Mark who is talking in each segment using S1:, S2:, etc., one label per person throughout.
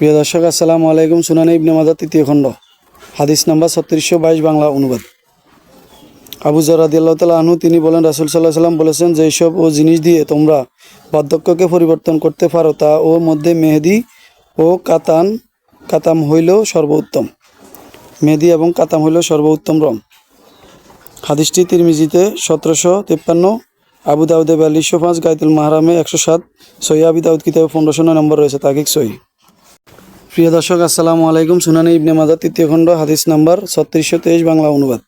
S1: প্রিয় দর্শক, আসসালামু আলাইকুম। সুনানি ইবনে মাজার তৃতীয় খণ্ড। হাদিস নাম্বার ছত্রিশশো বাইশ, বাংলা অনুবাদ। আবু জরাদিল্লাহ তালা আনহু, তিনি বলেন, রাসুল সাল্লাহ সাল্লাম বলেছেন, যে সব ও জিনিস দিয়ে তোমরা বার্ধক্যকে পরিবর্তন করতে পারো, তা ওর মধ্যে মেহেদি ও কাতান, কাতাম হইল সর্বোত্তম। মেহেদি এবং কাতাম হইল সর্বোত্তম রং। হাদিসটি তিরমিজিতে সতেরোশো তিপ্পান্ন, আবু দাউদে বিয়াল্লিশশো পাঁচ গাইতুল মাহারামে একশো সাত সহি আবি দাউদ কিতাবে পনেরোশো নম্বর রয়েছে তাকিক সহি। প্রিয় দর্শক, আসসালামু আলাইকুম। সুনানি ইবনে মাজার তৃতীয় খণ্ড, হাদিস নাম্বার ছত্রিশশো তেইশ, বাংলা অনুবাদ।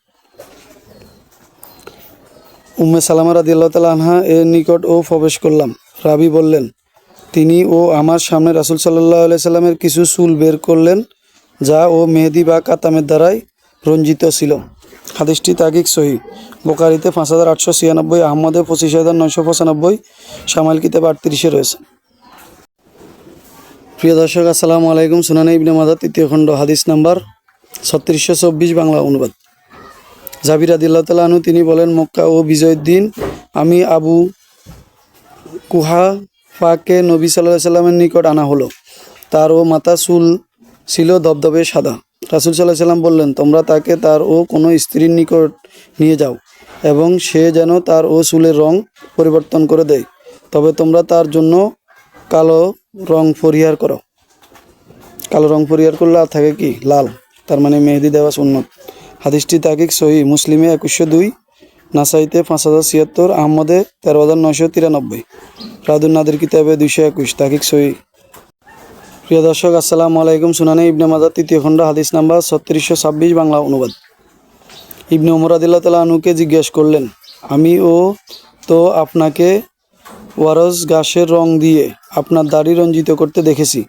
S1: উম্মে সালামা রাদিয়াল্লাহ তালা আনহা এর নিকট ও প্রবেশ করলাম। রাবি বললেন, তিনি ও আমার সামনে রাসুল সাল্লাহ সাল্লামের কিছু চুল বের করলেন, যা ও মেহেদি বা কাতামের দ্বারাই রঞ্জিত ছিল। হাদিসটি তাগিক সহি। বোকারিতে পাঁচ হাজার আটশো ছিয়ানব্বই, আহমদে পঁচিশ হাজার নয়শো পঁচানব্বই সামাইল কিতাব আটত্রিশে রয়েছে। প্রিয় দর্শক, আসসালামু আলাইকুম। সুনানি ইবনে মাজার তৃতীয় খণ্ড, হাদিস নাম্বার ছত্রিশশো চব্বিশ, বাংলা অনুবাদ। জাবির আদিল্লাহ তালু তিনি বলেন, মক্কা ও বিজয়ের দিন আমি আবু কুহা ফাকে নবী সাল্লাহ সাল্লামের নিকট আনা হলো। তার ও মাথা চুল ছিল দবদবে সাদা। রাসুল সাল্লাহ সাল্লাম বললেন, তোমরা তাকে তার ও কোনো স্ত্রীর নিকট নিয়ে যাও এবং সে যেন তার ও চুলের রং পরিবর্তন করে দেয়। তবে তোমরা তার জন্য কালো রং পরিহার করো। কালো রং পরিহার করলে আর থাকে কি? লাল। তার মানে মেহেদি দেওয়া সুন্নত। হাদিসটি তাকিক সহি। মুসলিমে একুশশো দুই, নাসাইতে পাঁচ হাজার ছিয়াত্তর, আহমদে তেরো হাজার নয়শো তিরানব্বই। রাদুল নাদের কিতাবে দুইশো একুশ তাকিক সহি। প্রিয় দর্শক, আসসালামু আলাইকুম। সুনানি ইবনে মাজার তৃতীয় খণ্ড, হাদিস নাম্বার ছত্রিশশো ছাব্বিশ, বাংলা অনুবাদ। ইবনে উমর আদিল্লাহ তালা আনুকে জিজ্ঞেস করলেন, আমি ও তো আপনাকে ওয়ারস ঘাসের রং দিয়ে আপনার দাড়ি রঞ্জিত করতে দেখেছি।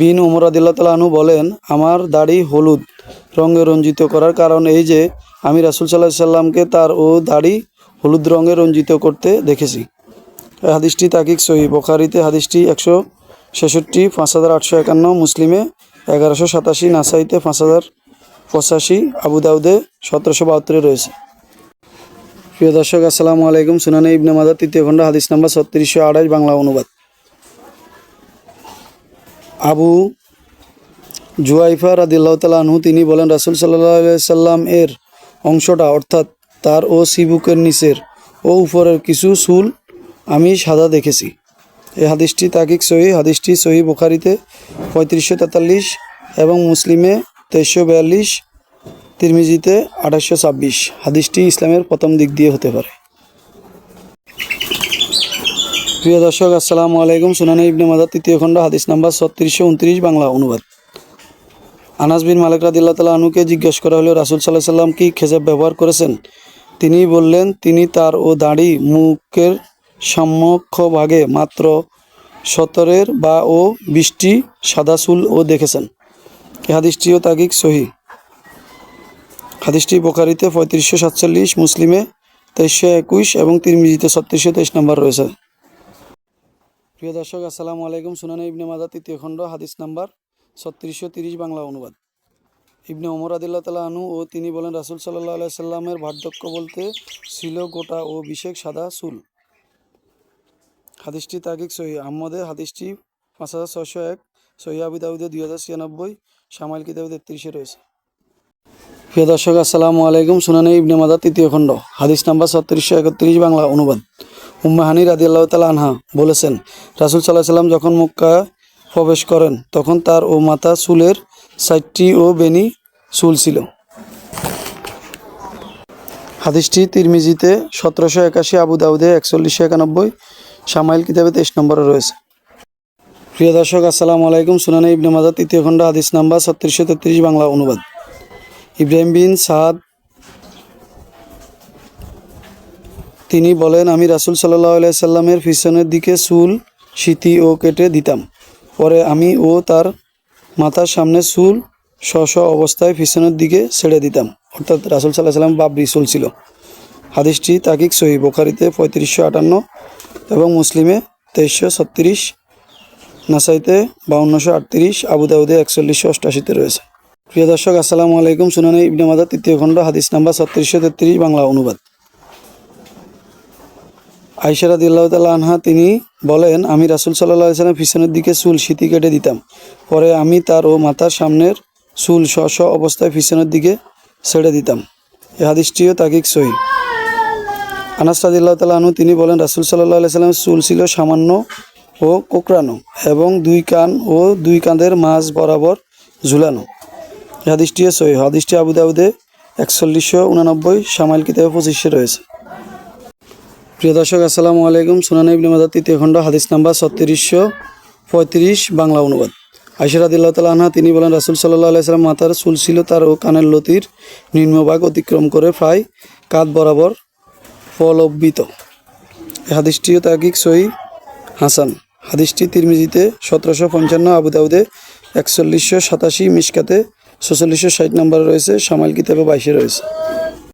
S1: বিন উমর আদিল্লাহ তালানু বলেন, আমার দাড়ি হলুদ রঙে রঞ্জিত করার কারণ এই যে, আমি রাসুল সাল্লাহ সাল্লামকে তার ও দাড়ি হলুদ রঙে রঞ্জিত করতে দেখেছি। হাদিসটি তাকিক সহি। বোখারিতে হাদিসটি একশো ছেষট্টি, পাঁচ হাজার আটশো একান্ন, মুসলিমে এগারোশো সাতাশি, নাসাইতে পাঁচ হাজার পঁচাশি, আবু দাউদে সতেরোশো বাহাত্তরে রয়েছে। প্রিয় দর্শক, আসসালামু আলাইকুম। সুনানি ইবনে মাদার তৃতীয় খণ্ড, হাদিস নাম্বার ছত্রিশশো আড়াইশ বাংলা অনুবাদ। আবু জুয়াইফা রাদিল্লাহ তালা আনহু, তিনি বলেন, রাসুল সাল্লাহ সাল্লাম এর অংশটা, অর্থাৎ তার ও সিবুকের নিচের ও উপরের কিছু সুল আমি সাদা দেখেছি। এই হাদিসটি তাকিক সহি হাদিসটি সহি বুখারিতে পঁয়ত্রিশশো তেতাল্লিশ এবং মুসলিমে তেইশশো বিয়াল্লিশ তিরমিজিতে আঠাশশো ছাব্বিশ। হাদিসটি ইসলামের প্রথম দিক দিয়ে হতে পারে। প্রিয় দর্শক, আসসালামু আলাইকুম। সুনানি ইবনে মাদার তৃতীয় খণ্ড, হাদিস নাম্বার ছত্রিশশো উনত্রিশ, বাংলা অনুবাদ। আনাস বিন মালিক রাদিল্লাহ তালা আনুকে জিজ্ঞেস করা হলো, রাসুল সাল্লাহ সাল্লাম কি খেজাব ব্যবহার করেছেন? তিনি বললেন, তিনি তার ও দাড়ি মুখের সম্মুখ ভাগে মাত্র সতরের বা ও বৃষ্টি সাদা চুল ও দেখেছেন। এই হাদিসটিও তাগিক সহি। হাদিসটি বোখারিতে পঁয়ত্রিশশো সাতচল্লিশ, মুসলিমে তেইশশো একুশ এবং তিরমিজিতে ছত্রিশশো তেইশ নম্বর রয়েছে। প্রিয় দর্শক, আসসালামু আলাইকুম। সুনানি ইবনে মাদা তৃতীয় খণ্ড, হাদিস নাম্বার ছত্রিশশো তিরিশ, বাংলা অনুবাদ। ইবনে ওমর আদিল্লাহ তালা আনু ও তিনি বলেন, রাসুল সাল্লাহ আলাই সাল্লামের বার্ধক্য বলতে ছিল গোটা ও বিশেক সাদা চুল। হাদিসটি তাকিক সহি। আহমদে হাদিসটি পাঁচ হাজার ছশো এক, সহি আবি দাউদে দুই হাজার ছিয়ানব্বই সামাইল কিতাবে তেত্রিশে রয়েছে। প্রিয় দর্শক, আসসালামু আলাইকুম। সুনানি ইবনে মাদা তৃতীয় খণ্ড। হাদিস নাম্বার ছত্রিশশো একত্রিশ, বাংলা অনুবাদ। উম্মাহানি রাদি আল্লাহ তালা আনহা বলেছেন, রাসুল সাল্লাহ সাল্লাম যখন মক্কা প্রবেশ করেন, তখন তার ও মাথা চুলের সাইটটি ও বেনি চুল ছিল। হাদিসটি তিরমিজিতে সতেরোশো একাশি, আবু দাউদে একচল্লিশশো একানব্বই সামাইল কিতাবে তেইশ নম্বরে রয়েছে। প্রিয় দর্শক, আসসালামু আলাইকুম। সুনানি ইবনে মাজার তৃতীয় খণ্ড, হাদিস নাম্বার ছত্রিশশো তেত্রিশ, বাংলা অনুবাদ। ইব্রাহিম বিন সাদ। তিনি বলেন, আমি রাসুল সাল্লাহ সাল্লামের পিছনের দিকে চুল সিতি ও কেটে দিতাম। পরে আমি ও তার মাথার সামনে চুল স্ব অবস্থায় পিছনের দিকে ছেড়ে দিতাম। অর্থাৎ রাসুল সাল্লাহ সাল্লাম বাবরি চুল ছিল। হাদিসটি তাকিক সহি বোখারিতে পঁয়ত্রিশশো আটান্ন এবং মুসলিমে তেইশশো ছত্রিশ, নাসাইতে বাউন্নশো আটত্রিশ আবুদাউদে একচল্লিশশো অষ্টাশিতে রয়েছে। প্রিয় দর্শক, আসসালামু আলাইকুম। সুনানি ইবনে মাদার তৃতীয় খণ্ড, হাদিস নাম্বার ছত্রিশশো তেত্রিশ, বাংলা অনুবাদ। আইসারা দিল্লাহ আনহা, তিনি বলেন, আমি রাসুল সাল্লাহ সাল্লাম পিছনের দিকে চুল সিঁতি কেটে দিতাম। পরে আমি তার ও মাথার সামনের চুল স্ব স্ব অবস্থায় পিছনের দিকে ছেড়ে দিতাম। এ হাদিসটিও তাকিক সহি। আনাস রাদিল্লাহ তালা আনু তিনি বলেন, রাসুল সাল্লাহ সাল্লামের চুল ছিল সামান্য ও কোকড়ানো এবং দুই কান ও দুই কাঁধের মাঝ বরাবর ঝুলানো। এই হাদিসটিও সহি। হাদিসটি আবু দাউদে একচল্লিশশো উনানব্বই সামাইল কিতাবে পঁচিশে রয়েছে। প্রিয় দর্শক, আসসালামু আলাইকুম। সুনান ইবনে মাজার তৃতীয় খণ্ড, হাদিস নাম্বার ছত্রিশশো পঁয়ত্রিশ, বাংলা অনুবাদ। আইসর আদিল্লাহ তালা আনহা, তিনি বলেন, রাসুল সাল্লাহ আলাইসাল্লাম মাথার চুল ছিল তার ও কানের লতির নিম্নভাগ অতিক্রম করে প্রায় কাত বরাবর এই হাদিসটিও তাকিক সহি হাসান। হাদিসটি তিরমিজিতে সতেরোশো পঞ্চান্ন, আবু দাউদে একচল্লিশশো সাতাশি মিসকাতে ছচল্লিশশো ষাট নম্বরে রয়েছে সামাল কিতাবে বাইশে রয়েছে।